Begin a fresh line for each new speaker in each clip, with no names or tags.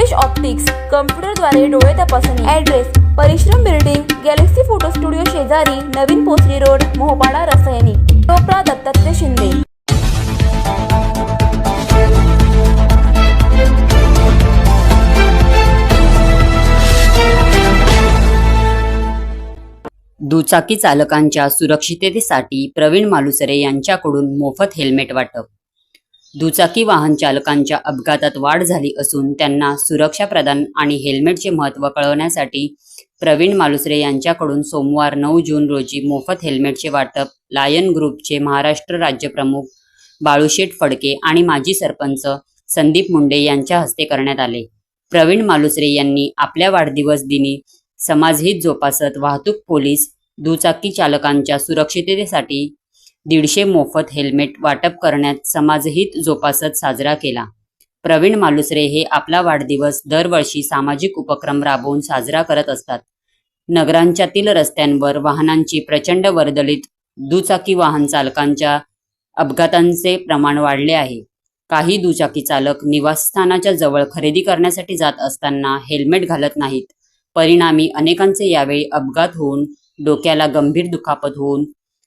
Naresh optics कम्प्युटरद्वारे डोळे तपासणी. Address परिश्रम बिल्डिंग गॅलेक्सी फोटो स्टुडिओ शेजारी नवीन पोचली रोड मोहपाडा रसायनी. टोपरा दत्तात्रय शिंदे.
दुचाकी चालकांच्या सुरक्षिततेसाठी प्रवीण मालुसरे यांच्याकडून मोफत हेल्मेट वाटप. दुचाकी वाहन चालकांच्या अपघातात वाढ झाली असून त्यांना सुरक्षा प्रदान आणि हेल्मेटचे महत्त्व कळवण्यासाठी प्रवीण मालुसरे यांच्याकडून सोमवार नऊ जून रोजी मोफत हेल्मेटचे वाटप लायन ग्रुपचे महाराष्ट्र राज्य प्रमुख बाळूशेठ फडके आणि माजी सरपंच संदीप मुंडे यांच्या हस्ते करण्यात आले. प्रवीण मालुसरे यांनी आपल्या वाढदिवस दिनी समाजहित जोपासत वाहतूक पोलीस दुचाकी चालकांच्या सुरक्षिततेसाठी दीडशे मोफत हेल्मेट वाटप करण्यात समाजहित जोपासत साजरा केला. प्रवीण मालुसरे हे आपला वाढदिवस दरवर्षी सामाजिक उपक्रम राबवून साजरा करत असतात. नगरांच्यातील रस्त्यांवर वाहनांची प्रचंड वर्दळीत दुचाकी वाहन चालकांच्या अपघातांचे प्रमाण वाढले आहे. काही दुचाकी चालक निवासस्थानाच्या जवळ खरेदी करण्यासाठी जात असताना हेल्मेट घालत नाहीत. परिणामी अनेकांचे यावेळी अपघात होऊन डोक्याला गंभीर दुखापत होऊन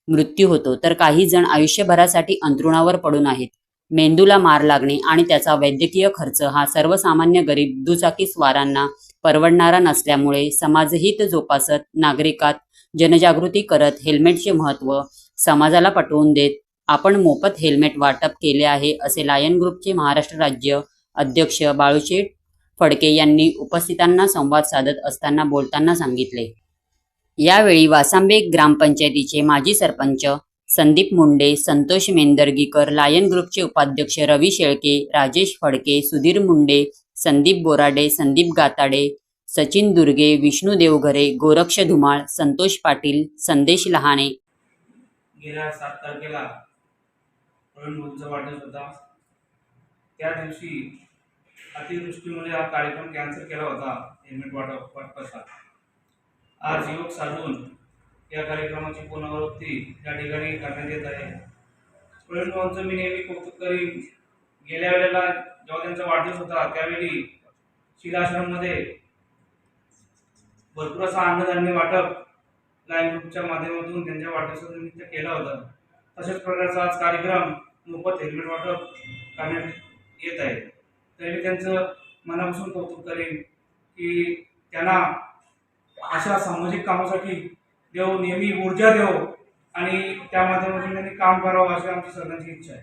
मृत्यू होतो. तर काही जण आयुष्यभरासाठी अंथरुणावर पडून आहेत. मेंदूला मार लागणे आणि त्याचा वैद्यकीय खर्च हा सर्वसामान्य गरीब दुचाकी स्वारांना परवडणारा नसल्यामुळे समाजहित जोपासत नागरिकात जनजागृती करत हेल्मेटचे महत्त्व समाजाला पटवून देत आपण मोफत हेल्मेट वाटप केले आहे असे लायन ग्रुपचे महाराष्ट्र राज्य अध्यक्ष बाळूशेठ फडके यांनी उपस्थितांना संवाद साधत असताना बोलताना सांगितले. यावेळी वासांबे ग्रामपंचायतीचे माजी सरपंच संदीप मुंडे संतोष मेंदर्गीकर लायन ग्रुपचे उपाध्यक्ष रवी शेळके राजेश फडके सुधीर मुंडे संदीप बोराडे संदीप गाताडे सचिन दुर्गे विष्णू देवघरे गोरक्ष धुमाळ संतोष पाटील संदेश लहाने.
गेल्या सात तारखेला प्रवीण वाढदिवस होता. त्या दिवशी अतिवृष्टीमुळे हा कार्यक्रम कॅन्सल केला होता हेल्मेट वाटप वाटपाचा. आज योग साधून या कार्यक्रमाची पुनरावृत्ती या ठिकाणी करण्यात येत आहे. स्टुडंट भाऊंचं मी नेहमी कौतुक करीन. गेल्या वेळेला जेव्हा त्यांचा वाढदिवस होता त्यावेळी शिलाश्रममध्ये भरपूर असा अन्नधान्य वाटप लाईन ग्रुपच्या माध्यमातून त्यांच्या वाढदिवसानिमित्त केला होता. तशाच प्रकारचा आज कार्यक्रम मोफत हेल्मेट वाटप करण्यात येत आहे. तरी मी त्यांचं मनापासून कौतुक करेन की त्यांना अशा सामाजिक कामासाठी देव नेहमी ऊर्जा देव आणि त्या माध्यमातून त्यांनी काम करावं अशी आमची सर्वांची इच्छा आहे.